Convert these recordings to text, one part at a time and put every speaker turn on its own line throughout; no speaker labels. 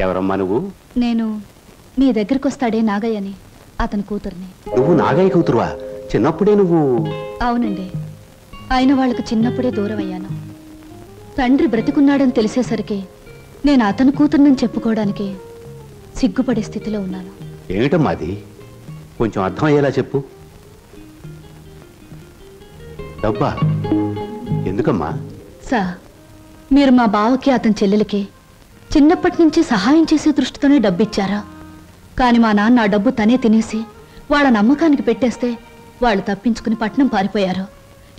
ఎవరమ్మా నువ్వు?
నేను మీ దగ్గరికి వస్తాడే నాగయ్యని అతని కూతుర్ని.
నువ్వు నాగయ్య కూతురువా? చిన్నప్పుడే నువ్వు
అవునండి. అయిన వాళ్ళకు చిన్నప్పుడే దూరం అయ్యాను తండ్రి బ్రతికున్నాడని తెలిసేసరికి నేను అతని కూతుర్నని చెప్పుకోవడానికి సిగ్గుపడే స్థితిలో ఉన్నాను.
ఏమిటమ్మా అది? కొంచెం అర్థమయ్యేలా చెప్పు. డబ్బా ఎందుకమ్మా?
సా మీరు మా బావకి అతని చెల్లెలకి చిన్నప్పటి నుంచి సహాయం చేసే దృష్టితోనే డబ్బు ఇచ్చారా కానీ మా నాన్న ఆ డబ్బు తనే తినేసి వాళ్ళ నమ్మకానికి పెట్టేస్తే వాళ్ళు తప్పించుకుని పట్నం పారిపోయారు.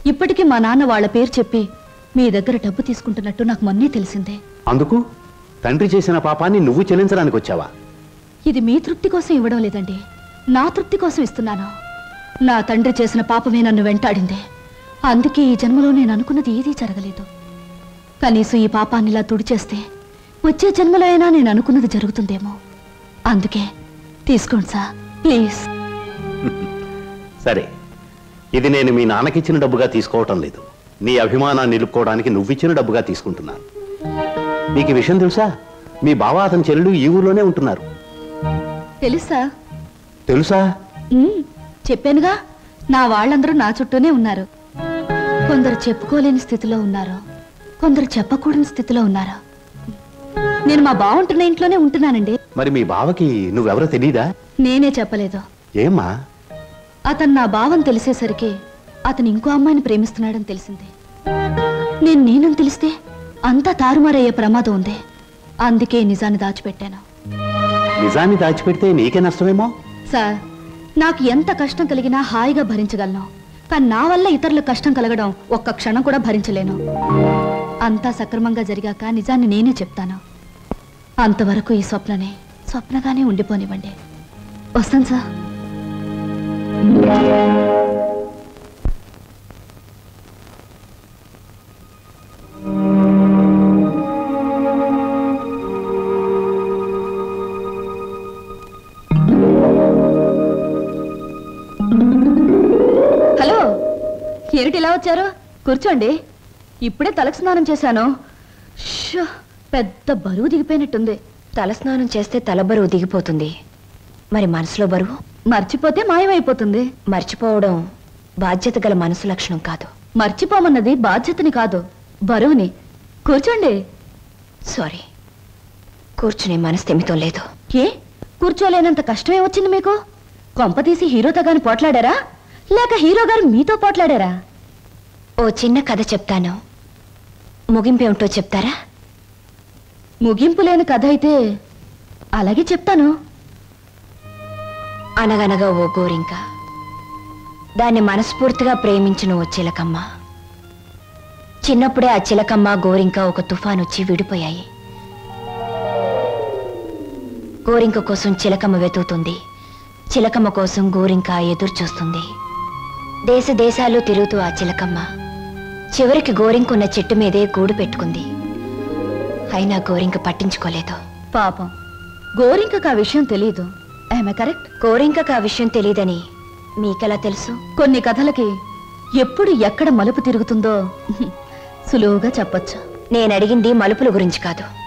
ఇప్పటికీ మా నాన్న వాళ్ళ పేరు చెప్పి మీ దగ్గర డబ్బు తీసుకుంటున్నట్టు నాకు మొన్నే తెలిసిందే.
అందుకు? తండ్రి చేసిన పాపాన్ని నువ్వు చెల్లించడానికి వచ్చావా?
ఇది మీ తృప్తి కోసం ఇవ్వడం లేదండి. నా తృప్తి కోసం ఇస్తున్నాను. నా తండ్రి చేసిన పాపమే నన్ను వెంటాడింది. అందుకే ఈ జన్మలో నేను అనుకున్నది ఏదీ జరగలేదు. కనీసం ఈ పాపాన్ని ఇలా తుడిచేస్తే వచ్చే జన్మలో అయినా నేను అనుకున్నది జరుగుతుందేమో. అందుకే తీసుకోండి సార్ ప్లీజ్.
సరే ఇది నేను మీ నాన్నకిచ్చిన డబ్బుగా తీసుకోవటం లేదు. నీ అభిమానాన్ని నిలుపుకోవడానికి నువ్విచ్చిన డబ్బుగా తీసుకుంటున్నాను. నీకు ఈ విషయం తెలుసా? మీ బావ అతని చెల్లెలు ఈ ఊర్లోనే ఉంటున్నారు.
తెలుసా?
తెలుసా?
చెప్పానుగా నా వాళ్ళందరూ నా చుట్టూనే ఉన్నారు. కొందరు చెప్పుకోలేని స్థితిలో ఉన్నారు. కొందరు చెప్పకూడని స్థితిలో ఉన్నారు. నేను మా బాగుంటున్న ఇంట్లోనే ఉంటున్నానండి.
మరి మీ బావకి నువ్వెవరో తెలీదా?
నేనే చెప్పలేదు.
ఏమ్మా?
అతను నా భావం తెలిసేసరికి అతను ఇంకో అమ్మాయిని ప్రేమిస్తున్నాడని తెలిసింది. నేను నేనని తెలిస్తే అంతా తారుమారయ్యే ప్రమాదం ఉంది. అందుకే నిజాన్ని దాచిపెట్టాను.
నిజాన్ని దాచిపెడితే నీకే నష్టమేమో?
సార్ నాకు ఎంత కష్టం కలిగినా హాయిగా భరించగలను. కానీ నా వల్ల ఇతరులకు కష్టం కలగడం ఒక్క క్షణం కూడా భరించలేను. అంతా సక్రమంగా జరిగాక నిజాన్ని నేనే చెప్తాను. అంతవరకు ఈ స్వప్ననే స్వప్నగానే ఉండిపోనివ్వండి. వస్తాను సార్. హలో ఏమిటి ఇలా వచ్చారు? కూర్చోండి. ఇప్పుడే తలకు స్నానం చేశాను. షో, పెద్ద బరువు దిగిపోయినట్టుంది.
తలస్నానం చేస్తే తల బరువు దిగిపోతుంది. మరి మనసులో బరువు
మర్చిపోతే మాయమైపోతుంది.
మర్చిపోవడం బాధ్యత గల మనసు లక్షణం కాదు.
మర్చిపోమన్నది బాధ్యతని కాదు. బరువుని. కూర్చోండి.
సారీ. కూర్చునే మనస్థిమితం లేదు.
ఏ? కూర్చోలేనంత కష్టమే వచ్చింది మీకు? కొంపతీసి హీరోతో గాని పోట్లాడారా? లేక హీరో గారు మీతో పోట్లాడారా?
ఓ చిన్న కథ చెప్తాను. ముగింపేమిటో చెప్తారా?
ముగింపు లేని కథ అయితే అలాగే చెప్తాను.
అనగనగా ఓ గోరింక దాన్ని మనస్ఫూర్తిగా ప్రేమించిన ఓ చిలకమ్మ. చిన్నప్పుడే ఆ చిలకమ్మ గోరింక ఒక తుఫాను వచ్చి విడిపోయాయి. గోరింక కోసం చిలకమ్మ వెతుకుతుంది. చిలకమ్మ కోసం గోరింక ఎదురు చూస్తుంది దేశ దేశాలు తిరుగుతూ ఆ చిలకమ్మ. చివరికి గోరింకున్న చెట్టు మీదే గూడు పెట్టుకుంది. అయినా గోరింక పట్టించుకోలేదు.
పాపం. గోరింకకు ఆ విషయం తెలియదు ఆమె కరెక్ట్
గోరింకకు ఆ విషయం తెలియదని మీకెలా తెలుసు?
కొన్ని కథలకి ఎప్పుడు ఎక్కడ మలుపు తిరుగుతుందో సులువుగా చెప్పొచ్చు.
నేను అడిగింది మలుపుల గురించి కాదు.